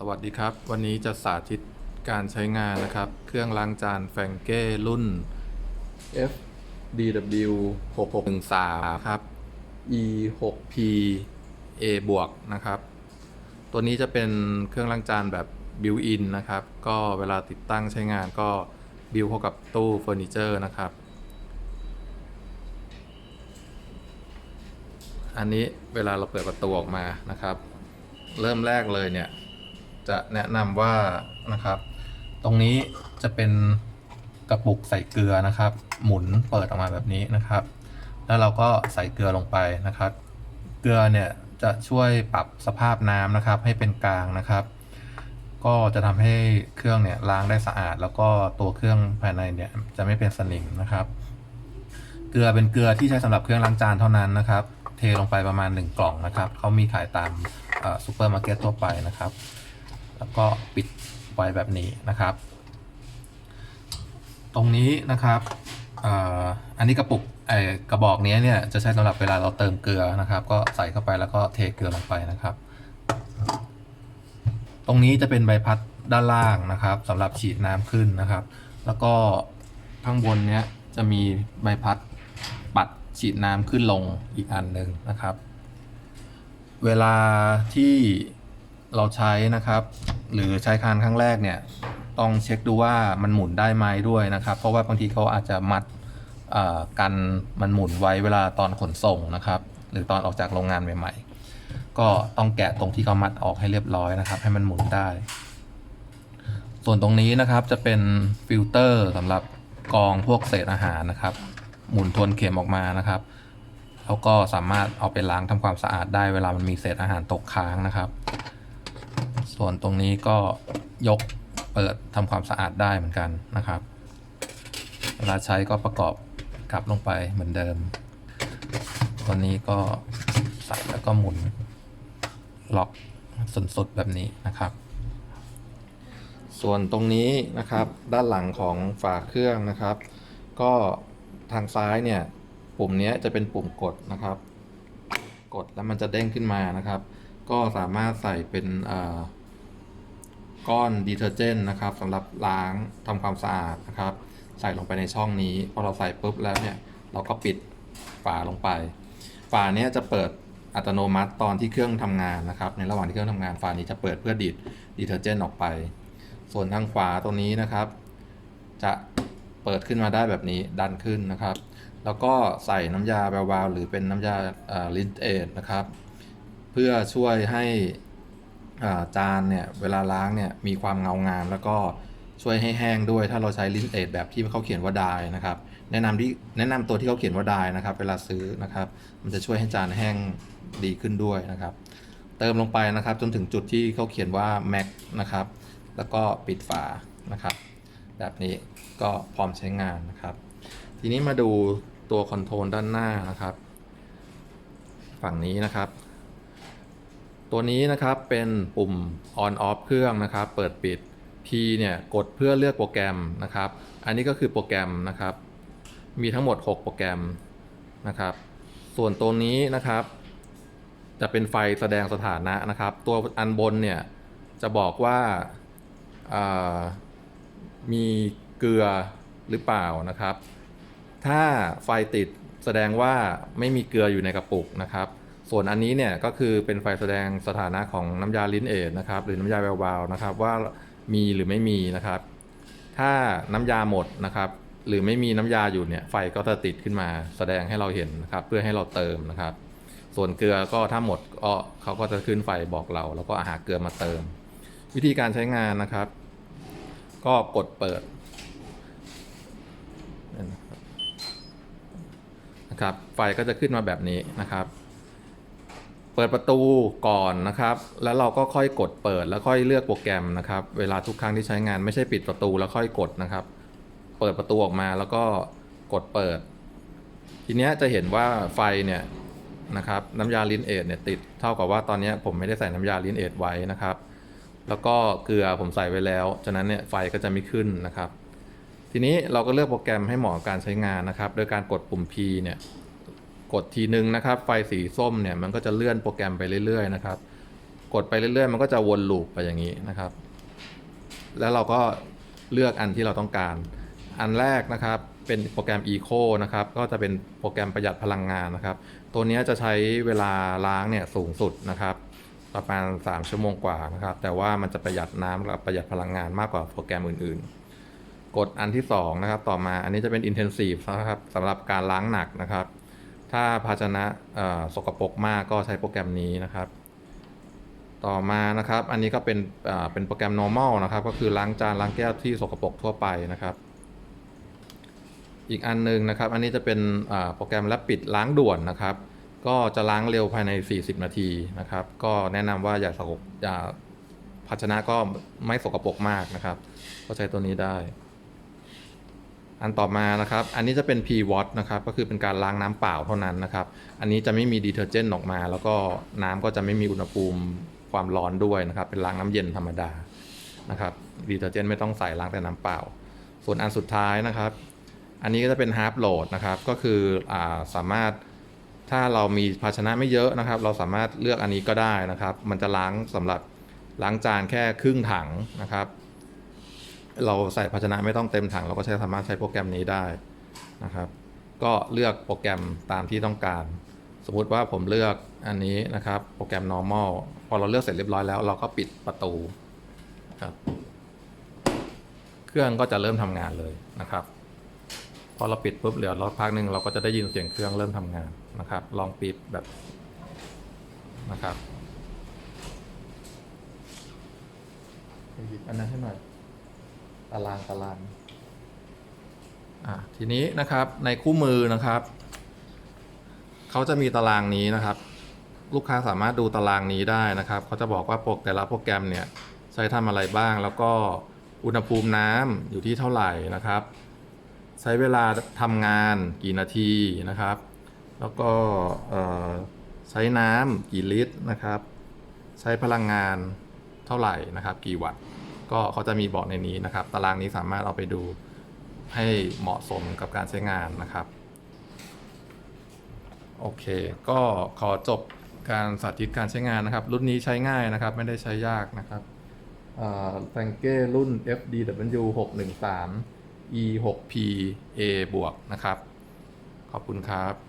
สวัสดีครับ วันนี้จะสาธิตการใช้งานนะครับ เครื่องล้างจานแฟรงเก้รุ่น FDW 6613ครับ E 6 P A บวกนะครับ ตัวนี้จะเป็นเครื่องล้างจานแบบบิวอินนะครับ ก็เวลาติดตั้งใช้งานก็บิวเข้ากับตู้เฟอร์นิเจอร์นะครับ อันนี้เวลาเราเปิดประตูออกมานะครับ เริ่มแรกเลยเนี่ย จะแนะนำว่านะครับ ตรงนี้จะเป็นกระปุกใส่เกลือนะครับ หมุนเปิดออกมาแบบนี้นะครับ แล้วเราก็ใส่เกลือลงไปนะครับ เกลือเนี่ยจะช่วยปรับสภาพน้ำนะครับ ให้เป็นกลางนะครับ ก็จะทำให้เครื่องเนี่ยล้างได้สะอาด แล้วก็ตัวเครื่องภายในเนี่ยจะไม่เป็นสนิมนะครับ เกลือเป็นเกลือที่ใช้สำหรับเครื่องล้างจานเท่านั้นนะครับ เทลงไปประมาณ 1 กล่องนะครับเขามีขายตามซูเปอร์มาร์เก็ตทั่วไปนะครับ แล้วก็ปิดไว้แบบนี้นะครับ ตรงนี้นะครับอ,อันนี้กระปุกไอกระบอกนี้เนี่ยจะใช้สำหรับเวลาเราเติมเกลือนะครับ ก็ใส่เข้าไปแล้วก็เทเกลือลงไปนะครับ ตรงนี้จะเป็นใบพัดด้านล่างนะครับสำหรับฉีดน้ำขึ้นนะครับ แล้วก็ข้างบนเนี้ยจะมีใบพัดปัดฉีดน้ำขึ้นลงอีกอันหนึ่งนะครับ เวลาที่ เราใช้นะครับ หรือใช้คานครั้งแรกเนี่ยต้องเช็คดูว่ามันหมุนได้ไหมด้วยนะครับ เพราะว่าบางทีเขาอาจจะมัดกันมันหมุนไว้เวลาตอนขนส่งนะครับ หรือตอนออกจากโรงงานใหม่ ๆ ก็ต้องแกะตรงที่เขามัดออกให้เรียบร้อยนะครับ ให้มันหมุนได้ ส่วนตรงนี้นะครับจะเป็นฟิลเตอร์สำหรับกองพวกเศษอาหารนะครับ หมุนทวนเข็มออกมานะครับแล้วก็สามารถเอาไปล้างทำความสะอาดได้เวลามันมีเศษอาหารตกค้างนะครับ ส่วนตรงนี้ก็ยกเปิดทำความสะอาดได้เหมือนกันนะครับเวลาใช้ก็ประกอบกลับลงไปเหมือนเดิม ตัวนี้ก็ใส่แล้วก็หมุนล็อกสุดๆแบบนี้นะครับ ส่วนตรงนี้นะครับด้านหลังของฝาเครื่องนะครับ ก็ทางซ้ายเนี่ยปุ่มนี้จะเป็นปุ่มกดนะครับ กดแล้วมันจะเด้งขึ้นมานะครับ ก็สามารถใส่เป็นอ่า ก้อนดีเทอร์เจนนะครับสำหรับล้างทำความสะอาดนะครับ ใส่ลงไปในช่องนี้ พอเราใส่ปุ๊บแล้วเนี่ยเราก็ปิดฝาลงไป ฝาเนี้ยจะเปิดอัตโนมัติตอนที่เครื่องทำงานนะครับ ในระหว่างที่เครื่องทำงานฝานี้จะเปิดเพื่อดีดดีเทอร์เจนออกไป ส่วนทางขวาตรงนี้นะครับ จะเปิดขึ้นมาได้แบบนี้ดันขึ้นนะครับ แล้วก็ใส่น้ำยาแววๆหรือเป็นน้ำยาลินเอทนะครับ เพื่อช่วยให้ จานเนี่ยเวลาล้างเนี่ยมีความเงางามแล้วก็ช่วยให้แห้งด้วย ถ้าเราใช้ลิ้นเอทแบบที่เขาเขียนว่าดายนะครับ แนะนำที่แนะนำตัวที่เขาเขียนว่าดายนะครับ เวลาซื้อนะครับ มันจะช่วยให้จานแห้งดีขึ้นด้วยนะครับ เติมลงไปนะครับ จนถึงจุดที่เขาเขียนว่า max นะครับ แล้วก็ปิดฝานะครับ แบบนี้ก็พร้อมใช้งานนะครับ ทีนี้มาดูตัวคอนโทรลด้านหน้านะครับ ฝั่งนี้นะครับ ตัวนี้นะครับเป็นปุ่ม on off เครื่องนะครับ เปิดปิด P เนี่ยกดเพื่อเลือกโปรแกรมนะครับ อันนี้ก็คือโปรแกรมนะครับ มีทั้งหมด 6 โปรแกรมนะครับ ส่วนตัวนี้นะครับ จะเป็นไฟแสดงสถานะนะครับ ตัวอันบนเนี่ยจะบอกว่าอ่ามีเกลือหรือเปล่านะครับ ถ้าไฟติดแสดงว่าไม่มีเกลืออยู่ในกระปุกนะครับ ส่วนอันนี้เนี่ยก็คือเป็นไฟแสดงสถานะของน้ำยาลิ้นเอทนะครับหรือน้ำยาแววๆนะครับว่ามีหรือไม่มีนะครับ ถ้าน้ำยาหมดนะครับหรือไม่มีน้ำยาอยู่เนี่ยไฟก็จะติดขึ้นมาแสดงให้เราเห็นนะครับเพื่อให้เราเติมนะครับ ส่วนเกลือก็ถ้าหมดก็เขาก็จะขึ้นไฟบอกเรา แล้วก็อาหาเกลือมาเติม วิธีการใช้งานนะครับ ก็กดเปิดนะครับไฟก็จะขึ้นมาแบบนี้นะครับ เปิดประตูก่อนนะครับ แล้วเราก็ค่อยกดเปิดแล้วค่อยเลือกโปรแกรมนะครับ เวลาทุกครั้งที่ใช้งานไม่ใช่ปิดประตูแล้วค่อยกดนะครับ เปิดประตูออกมาแล้วก็กดเปิด ทีนี้จะเห็นว่าไฟเนี่ยนะครับน้ำยาลิ้นเอทเนี่ยติดเท่ากับว่าตอนนี้ผมไม่ได้ใส่น้ำยาลิ้นเอทไว้นะครับ แล้วก็เกลือผมใส่ไว้แล้ว ฉะนั้นเนี่ยไฟก็จะไม่ขึ้นนะครับ ทีนี้เราก็เลือกโปรแกรมให้เหมาะกับการใช้งานนะครับ โดยการกดปุ่ม P เนี่ย กดทีนึงนะครับ ไฟสีส้มเนี่ยมันก็จะเลื่อนโปรแกรมไปเรื่อยๆนะครับ กดไปเรื่อยๆ มันก็จะวนลูปไปอย่างนี้นะครับ แล้วเราก็เลือกอันที่เราต้องการ อันแรกนะครับเป็นโปรแกรม Eco นะครับ ก็จะเป็นโปรแกรมประหยัดพลังงานนะครับ ตัวนี้จะใช้เวลาล้างเนี่ยสูงสุดนะครับ ประมาณ 3 ชั่วโมงกว่านะครับ แต่ว่ามันจะประหยัดน้ำและประหยัดพลังงานมากกว่าโปรแกรมอื่นๆ กดอันที่ 2 นะครับ ต่อมาอันนี้จะเป็น Intensive นะครับสำหรับการล้างหนักนะครับ ถ้าภาชนะสกปรกมากก็ใช้โปรแกรมนี้นะครับ ต่อมานะครับ อันนี้ก็เป็นเป็นโปรแกรม normal นะครับ ก็คือล้างจานล้างแก้วที่สกปรกทั่วไปนะครับ อีกอันหนึงนะครับ อันนี้จะเป็นโปรแกรมและปิดล้างด่วนนะครับ ก็จะล้างเร็วภายใน 40 นาทีนะครับ ก็แนะนำว่าอย่าสกปรกอย่าภาชนะก็ไม่สกปรกมากนะครับ ก็ใช้ตัวนี้ได้ อันต่อมานะครับ อันนี้จะเป็น P w a t นะครับ ก็คือเป็นการล้างน้ำเปล่าเท่านั้นนะครับ อันนี้จะไม่มีดีเทอร์เจนต์ออกมา แล้วก็น้ำก็จะไม่มีอุณหภูมิความร้อนด้วยนะครับ เป็นล้างน้ำเย็นธรรมดานะครับ ดีเทอร์เจนต์ไม่ต้องใส่ล้างแต่น้ำเปล่า ส่วนอันสุดท้ายนะครับ อันนี้ก็จะเป็น half load นะครับ ก็คืออสามารถถ้าเรามีภาชนะไม่เยอะนะครับ เราสามารถเลือกอันนี้ก็ได้นะครับ มันจะล้างสำหรับล้างจานแค่ครึ่งถังนะครับ เราใส่ภาชนะไม่ต้องเต็มถัง เราก็ใช้สามารถใช้โปรแกรมนี้ได้นะครับ ก็เลือกโปรแกรมตามที่ต้องการ สมมุติว่าผมเลือกอันนี้นะครับโปรแกรม normal พอเราเลือกเสร็จเรียบร้อยแล้วเราก็ปิดประตูครับเครื่องก็จะเริ่มทำงานเลยนะครับ พอเราปิดปุ๊บเหลือรอพักหนึ่งเราก็จะได้ยินเสียงเครื่องเริ่มทำงานนะครับ ลองปิดแบบนะครับหยิบอันนั้นให้หน่อย ตารางตารางอะทีนี้นะครับในคู่มือนะครับเขาจะมีตารางนี้นะครับ ลูกค้าสามารถดูตารางนี้ได้นะครับเขาจะบอกว่าโปรแต่ละโปรแกรมเนี่ยใช้ทำอะไรบ้าง แล้วก็อุณหภูมิน้ำอยู่ที่เท่าไหร่นะครับ ใช้เวลาทำงานกี่นาทีนะครับ แล้วก็ใช้น้ำกี่ลิตรนะครับ ใช้พลังงานเท่าไหร่นะครับ กี่วัตต์ ก็เขาจะมีบอกในนี้นะครับ ตารางนี้สามารถเอาไปดูให้เหมาะสมกับการใช้งานนะครับ โอเค ก็ขอจบการสาธิตการใช้งานนะครับ รุ่นนี้ใช้ง่ายนะครับ ไม่ได้ใช้ยากนะครับแฟงเก้รุ่น FDW 613 E 6 P A บวกนะครับ ขอบคุณครับ